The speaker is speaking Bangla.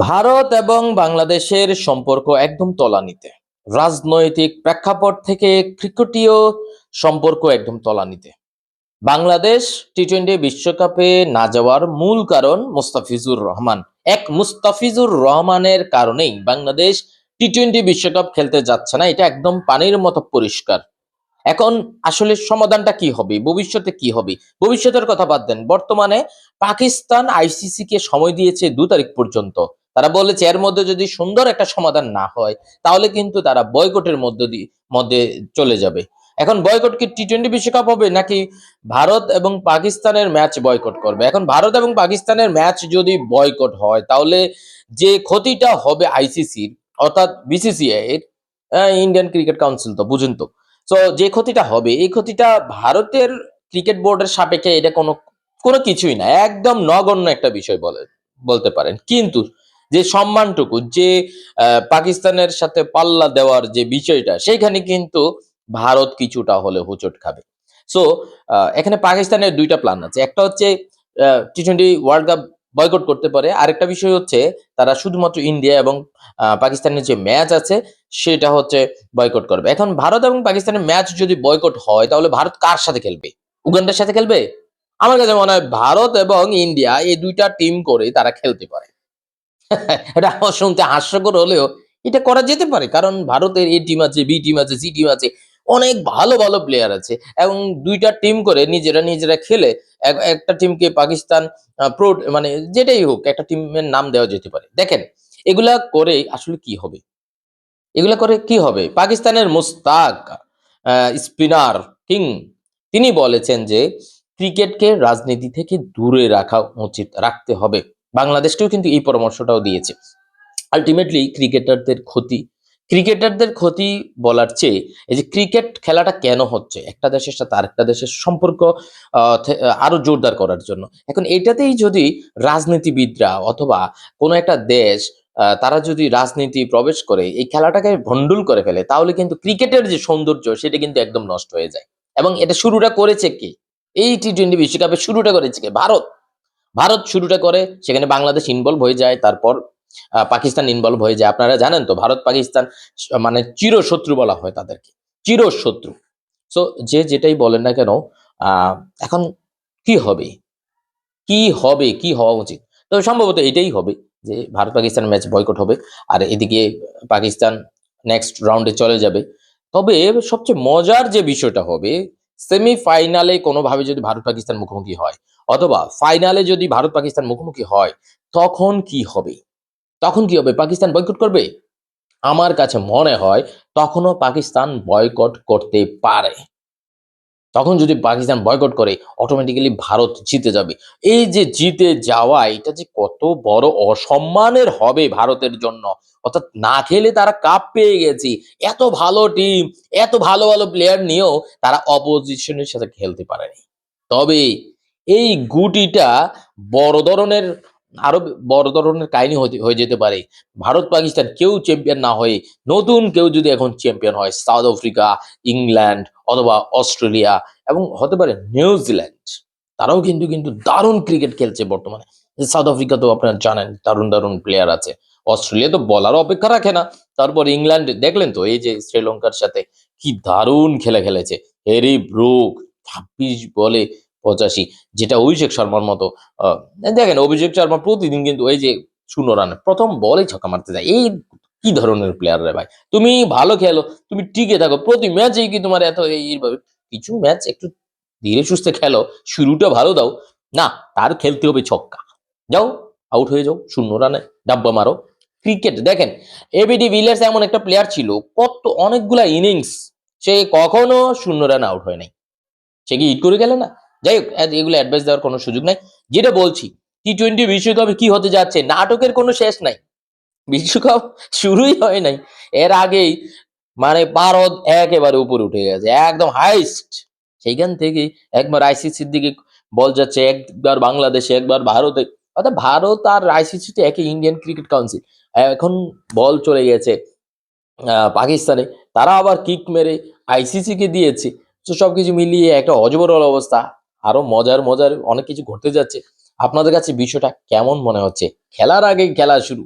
ভারত এবং বাংলাদেশের সম্পর্ক একদম তলানিতে। রাজনৈতিক প্রেক্ষাপট থেকে ক্রিকেটীয় সম্পর্ক একদম তলানিতে। বাংলাদেশ টি টোয়েন্টি বিশ্বকাপে না যাওয়ার মূল কারণ মুস্তাফিজুর রহমান। এক মুস্তাফিজুর রহমানের কারণেই বাংলাদেশ টি টোয়েন্টি বিশ্বকাপ খেলতে যাচ্ছে না, এটা একদম পানির মতো পরিষ্কার। এখন আসলে সমাধানটা কি হবে? ভবিষ্যতে কি হবে? ভবিষ্যতের কথা বাদ দেন, বর্তমানে পাকিস্তান আইসিসি কে সময় দিয়েছে দু তারিখ পর্যন্ত। তারা বলেছে এর মধ্যে যদি সুন্দর একটা সমাধান না হয়, তাহলে কিন্তু তারা বয়কটের মধ্যে দিয়ে মধ্যে চলে যাবে। এখন বয়কট কি টি টোয়েন্টি বিশ্বকাপ হবে নাকি ভারত এবং পাকিস্তানের ম্যাচ বয়কট করবে? এখন ভারত এবং পাকিস্তানের ম্যাচ যদি বয়কট হয়, তাহলে যে ক্ষতিটা হবে আইসিসির অর্থাৎ বিসিসিআই ইন্ডিয়ান ক্রিকেট কাউন্সিল তো, বুঝুন তো। তো যে ক্ষতিটা হবে, এই ক্ষতিটা ভারতের ক্রিকেট বোর্ডের সাপেক্ষে এটা কোনো কোনো কিছুই না, একদম নগণ্য একটা বিষয় বলে, বলতে পারেন। কিন্তু যে সম্মানটুকু, যে পাকিস্তানের সাথে পাল্লা দেওয়ার যে বিষয়টা, সেইখানে কিন্তু ভারত কিছুটা হলে হোঁচট খাবে। সো এখানে পাকিস্তানের দুইটা প্ল্যান আছে। একটা হচ্ছে T twenty World Cup boycott করতে পারে। আরেকটা বিষয় হচ্ছে, তারা শুধুমাত্র ইন্ডিয়া এবং পাকিস্তানের যে ম্যাচ আছে, সেটা হচ্ছে বয়কট করবে। এখন ভারত এবং পাকিস্তানের ম্যাচ যদি বয়কট হয়, তাহলে ভারত কার সাথে খেলবে? উগান্ডার সাথে খেলবে? আমার কাছে মনে হয় ভারত এবং ইন্ডিয়া এই দুইটা টিম করে তারা খেলতে পারে। এটা আমার শুনতে হাস্যকর হলেও এটা করা যেতে পারে, কারণ ভারতের এ টিম আছে বি টিম আছে সি টিম আছে, অনেক ভালো ভালো প্লেয়ার আছে এবং দুইটা টিম করে নিজেরা নিজেরা খেলে একটা টিমকে পাকিস্তান প্রো মানে যেটাই হোক, একটা টিমের নাম দেওয়া যেতে পারে। দেখেন, এগুলা করে আসলে কি হবে? এগুলা করে কি হবে? পাকিস্তানের মুস্তাক স্পিনার কিং তিনি বলেছেন যে ক্রিকেটকে রাজনীতি থেকে দূরে রাখা উচিত, রাখতে হবে। বাংলাদেশকেও কিন্তু এই পরামর্শটাও দিয়েছে। আলটিমেটলি ক্রিকেটারদের ক্ষতি ক্রিকেটারদের ক্ষতি বলার চেয়ে এই যে ক্রিকেট খেলাটা কেন হচ্ছে, একটা দেশের সাথে আরেকটা দেশের সম্পর্ক আরও জোরদার করার জন্য। এখন এটাতেই যদি রাজনীতিবিদরা অথবা কোনো একটা দেশ তারা যদি রাজনীতি প্রবেশ করে, এই খেলাটাকে ভন্ডুল করে ফেলে, তাহলে কিন্তু ক্রিকেটের যে সৌন্দর্য, সেটা কিন্তু একদম নষ্ট হয়ে যায়। এবং এটা শুরুটা করেছে কি? এই টি টোয়েন্টি বিশ্বকাপের শুরুটা করেছে কে? ভারত। ভারত শুরুটা করে, সেখানে বাংলাদেশ ইনভলভ হয়ে যায়, তারপর পাকিস্তান ইনভলভ হয়ে যায়। আপনারা জানেন তো, ভারত, পাকিস্তান মানে চিরশত্রু বলা হয় তাদেরকে। চিরশত্রু। সো যে যেটাই বলেন না কেন এখন কি হবে? কি হবে? কি হওয়া উচিত? তো সম্ভবত এটাই হবে যে, ভারত পাকিস্তান ম্যাচ বয়কট হবে, আর এদিকে পাকিস্তান নেক্সট রাউন্ডে চলে যাবে। তবে সবচেয়ে মজার যে বিষয়টা হবে সেমিফাইনালে কোনোভাবে যদি ভারত পাকিস্তান মুখোমুখি হয়, অথবা ফাইনালে যদি ভারত পাকিস্তান মুখোমুখি হয়, তখন কি হবে? তখন কি হবে? পাকিস্তান বয়কট করবে? আমার কাছে মনে হয় তখনও পাকিস্তান বয়কট করতে পারে। তখন যদি পাকিস্তান বয়কট করে অটোমেটিক্যালি ভারত জিতে যাবে। এই যে জিতে যাওয়া, এটা যে কত বড় অসম্মানের হবে ভারতের জন্য। অর্থাৎ না খেলে তারা কাপ পেয়ে গেছি। এত ভালো টিম এত ভালো ভালো প্লেয়ার নিয়েও তারা অপোজিশনের সাথে খেলতে পারেনি। তবে এই গুটিটা বড় ধরনের আরও বড় ধরনের কাহিনী হয়ে যেতে পারে। ভারত পাকিস্তান কেউ চ্যাম্পিয়ন না হয়ে নতুন কেউ যদি এখন চ্যাম্পিয়ন হয়, সাউথ আফ্রিকা, ইংল্যান্ড অথবা অস্ট্রেলিয়া এবং হতে পারে নিউজিল্যান্ড, তারাও কিন্তু কিন্তু দারুণ ক্রিকেট খেলছে বর্তমানে। সাউথ আফ্রিকা তো আপনারা জানেন, দারুণ দারুণ প্লেয়ার আছে। অস্ট্রেলিয়া তো বলার অপেক্ষা রাখে না। তারপর ইংল্যান্ড, দেখলেন তো এই যে শ্রীলঙ্কার সাথে কি দারুণ খেলা খেলেছে। হেরি ব্রুক, ছাব্বিশ বলে পঁচাশি, যেটা অভিষেক শর্মার মতো দেখেন অভিষেক শর্মা প্রতিদিন কিন্তু এই যে শূন্য রানে প্রথম বলে ছক্কা মারতে যায়। এই কি ধরনের প্লেয়ার রে ভাই? তুমি ভালো খেলো, তুমি টিকে থাকো, প্রতি ম্যাচেই কি তোমার এত এইভাবে? কিছু ম্যাচ একটু ধীরে সুস্থে খেলো, শুরুটা ভালো দাও। না, তার খেলতে হবে ছক্কা। যাও আউট হয়ে যাও, শূন্য রানে ডাব্বা মারো। ক্রিকেট দেখেন এবিডি ভিলিয়ার্স এমন একটা প্লেয়ার ছিল, কত অনেকগুলা ইনিংস সে কখনো শূন্য রান আউট হয় নাই। সে কি হিট করে গেল না? যাই হোক এগুলো অ্যাডভাইস দেওয়ার কোনো সুযোগ নাই। যেটা বলছি টি টোয়েন্টি বিশ্বকাপে কি হতে যাচ্ছে, নাটকের কোনো শেষ নাই। বিশ্বকাপ শুরুই হয় নাই। এর আগেই মানে ভারত একেবারে উপরে উঠে গেছে, একদম হাইস্ট সেইখান থেকে একবার আইসিসির দিকে বল যাচ্ছে, একবার বাংলাদেশে, একবার ভারতে। অর্থাৎ ভারত আর আইসিসি তো একই ইন্ডিয়ান ক্রিকেট কাউন্সিল এখন বল চলে গেছে পাকিস্তানে। তারা আবার কিক মেরে আইসিসিকে দিয়েছে। তো সবকিছু মিলিয়ে একটা অজবরল অবস্থা। আরও মজার মজার অনেক কিছু ঘটতে যাচ্ছে। আপনাদের কাছে বিষয়টা কেমন মনে হচ্ছে? খেলার আগে খেলা শুরু।